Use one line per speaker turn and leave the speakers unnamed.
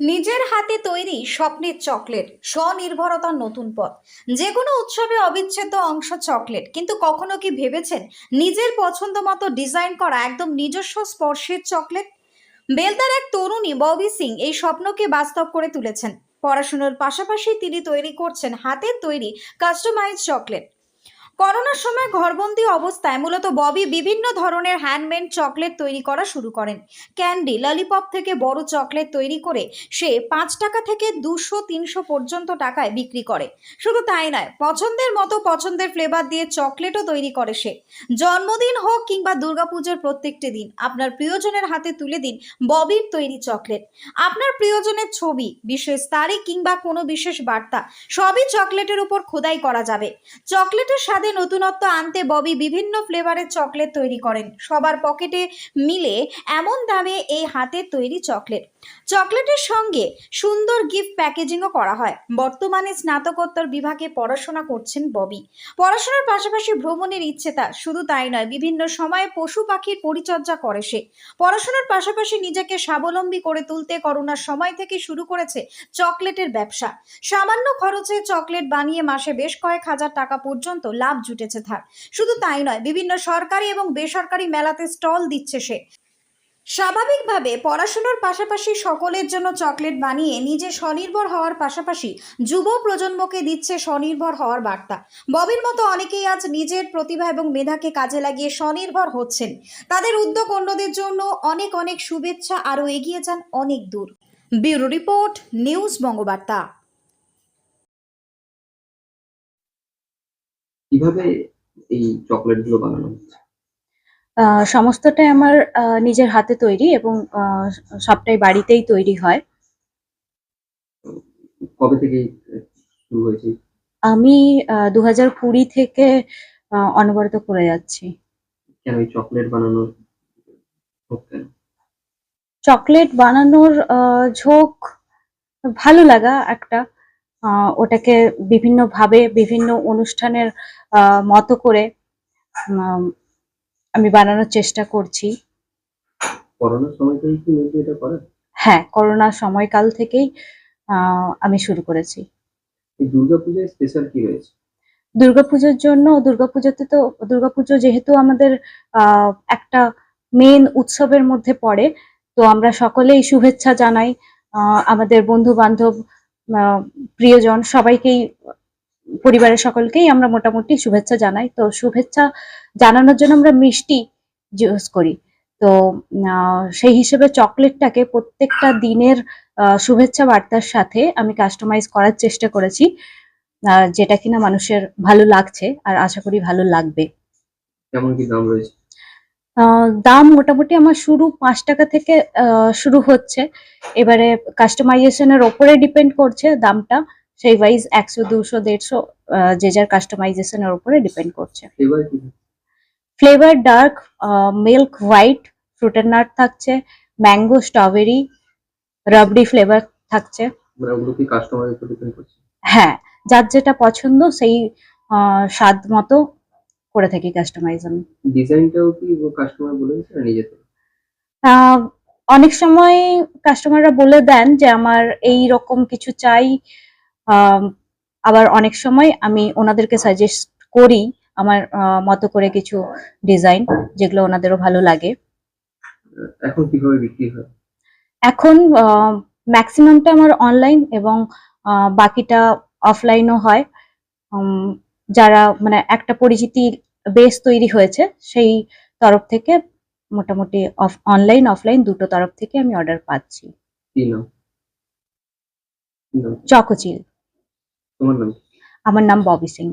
নিজের হাতে তৈরি স্বপ্নের চকলেট স্বনির্ভরতার নতুন পথ। যে কোনো উৎসবে অবিচ্ছেদ্য অংশ চকলেট, কিন্তু কখনো কি ভেবেছেন নিজের পছন্দ মতো ডিজাইন করা একদম নিজস্ব স্পর্শের চকলেট? বেলতার এক তরুণী ববি সিং এই স্বপ্নকে বাস্তব করে তুলেছেন। পড়াশোনার পাশাপাশি তিনি তৈরি করছেন হাতের তৈরি কাস্টমাইজ চকলেট। করোনার সময় ঘরবন্দি অবস্থায় মূলত ববি বিভিন্ন ধরনের হ্যান্ডমেড চকলেট তৈরি করা শুরু করেন। ক্যান্ডি ললিপপ থেকে বড় চকলেট তৈরি করে সে পাঁচ টাকা থেকে দুশো, তিনশো পর্যন্ত টাকায় বিক্রি করে। শুধু তাই নয়, পছন্দের মতো পছন্দের ফ্লেভার দিয়ে চকলেটও তৈরি করে সে। জন্মদিন হোক কিংবা দুর্গাপুজোর প্রত্যেকটি দিন, আপনার প্রিয়জনের হাতে তুলে দিন ববির তৈরি চকলেট আপনার প্রিয়জনের ছবি, বিশেষ তারিখ কিংবা কোনো বিশেষ বার্তা, সবই চকলেটের উপর খোদাই করা যাবে। চকলেটের স্বাদে নতুনত্ব আনতে ববি বিভিন্ন ফ্লেভারের চকলেট তৈরি করেন। সবার পকেটে মিলে এমন দামে এই হাতের তৈরি চকলেট। চকলেটের সঙ্গে সুন্দর গিফট প্যাকেজিংও করা হয়। বর্তমানে স্নাতকোত্তর বিভাগে পড়াশোনা করছেন ববি। পড়াশোনার পাশাপাশি ভ্রমণের ইচ্ছে তার। শুধু তাই নয়, বিভিন্ন সময়ে পশু পাখির পরিচর্যা করে সে। পড়াশোনার পাশাপাশি নিজেকে স্বাবলম্বী করে তুলতে করোনার সময় থেকে শুরু করেছে চকলেটের ব্যবসা। সামান্য খরচে চকলেট বানিয়ে মাসে বেশ কয়েক হাজার টাকা পর্যন্ত লাভ জুটেছে তার। শুধু তাই নয়, বিভিন্ন সরকারি এবং বেসরকারি মেলাতে স্টল দিচ্ছে সে। স্বাভাবিকভাবে পড়াশোনার পাশাপাশি সকলের জন্য চকলেট বানিয়ে নিজে স্বনির্ভর হওয়ার পাশাপাশি যুব প্রজন্মকে দিচ্ছে স্বনির্ভর হওয়ার বার্তা। ববির মতো অনেকেই আজ নিজের প্রতিভা এবং মেধাকে কাজে লাগিয়ে স্বনির্ভর হচ্ছেন। তাদের উদ্যোগ অন্যদের জন্য অনেক অনেক শুভেচ্ছা, আরও এগিয়ে যান অনেক দূর। Bureau report, news Bangabarta.
কীভাবে এই চকলেটগুলো বানানো হচ্ছে?
সমস্তটাই আমার নিজের হাতে তৈরি এবং সবটাই বাড়িতেই তৈরি হয়।
কবে থেকে শুরু হয়েছে?
আমি দু হাজার কুড়ি থেকে অনবরত করে যাচ্ছি।
কেন এই চকলেট বানানোর
চকলেট বানানোর আহ, ঝোঁক ভালো লাগা একটা। ওটাকে বিভিন্ন ভাবে বিভিন্ন অনুষ্ঠানের মতো করে আমি বানানোর চেষ্টা করছি। হ্যাঁ করোনার সময়কাল থেকেই আমি শুরু করেছি। দুর্গাপুজোর জন্য দুর্গাপুজোতে তো দুর্গাপুজো যেহেতু আমাদের আহ, একটা মেন উৎসবের মধ্যে পড়ে তো আমরা সকলেই শুভেচ্ছা জানাই আহ, আমাদের বন্ধু বান্ধব প্রিয়জন সবাইকেই, পরিবারের সকলকেই আমরা মোটামুটি শুভেচ্ছা জানাই। তো শুভেচ্ছা জানানোর জন্য আমরা মিষ্টি ইউজ করি। তো সেই হিসেবে চকলেটটাকে প্রত্যেকটা দিনের শুভেচ্ছা বার্তার সাথে আমি কাস্টমাইজ করার চেষ্টা করেছি। যেটা কিনা মানুষের ভালো লাগছে আর আশা করি ভালো লাগবে।
কেমন কি দাম রয়েছে?
দাম মোটামুটি আমার শুরু পাঁচ টাকা থেকে শুরু হচ্ছে। এবারে কাস্টমাইজেশনের ওপরে ডিপেন্ড করছে দামটা। সেই ওয়াইজ একশো দুশো দেড়শো যে যার কাস্টমাইজেশনের ওপরে ডিপেন্ড করছে।
ফ্লেভার
ডার্ক মিল্ক হোয়াইট ফ্রুটের নাট থাকছে। ম্যাঙ্গো স্ট্রবেরি রাবড়ি ফ্লেভার থাকছে।
মানে
হ্যাঁ যার যেটা পছন্দ সেই স্বাদ মতো করে থাকি কাস্টমাইজ আমি।
ডিজাইনটাও কি কাস্টমার বলে দিচ্ছে না নিজে থেকে
অনেক সময় কাস্টমাররা বলে দেন যে আমার এই রকম কিছু চাই আবার অনেক সময় আমি ওনাদেরকে সাজেস্ট করি আমার মতো করে কিছু ডিজাইন যেগুলো ওনাদেরও ভালো লাগে।
এখন কীভাবে বিক্রি হয়?
এখন ম্যাক্সিমামটা আমার অনলাইন এবং বাকিটা অফলাইনও হয়। যারা মানে একটা পরিচিতি বেস তৈরি হয়েছে সেই তরফ থেকে মোটামুটি অনলাইন অফলাইন দুটো তরফ থেকে আমি অর্ডার পাচ্ছি। চকোচিল? আমার নাম ববি সিং।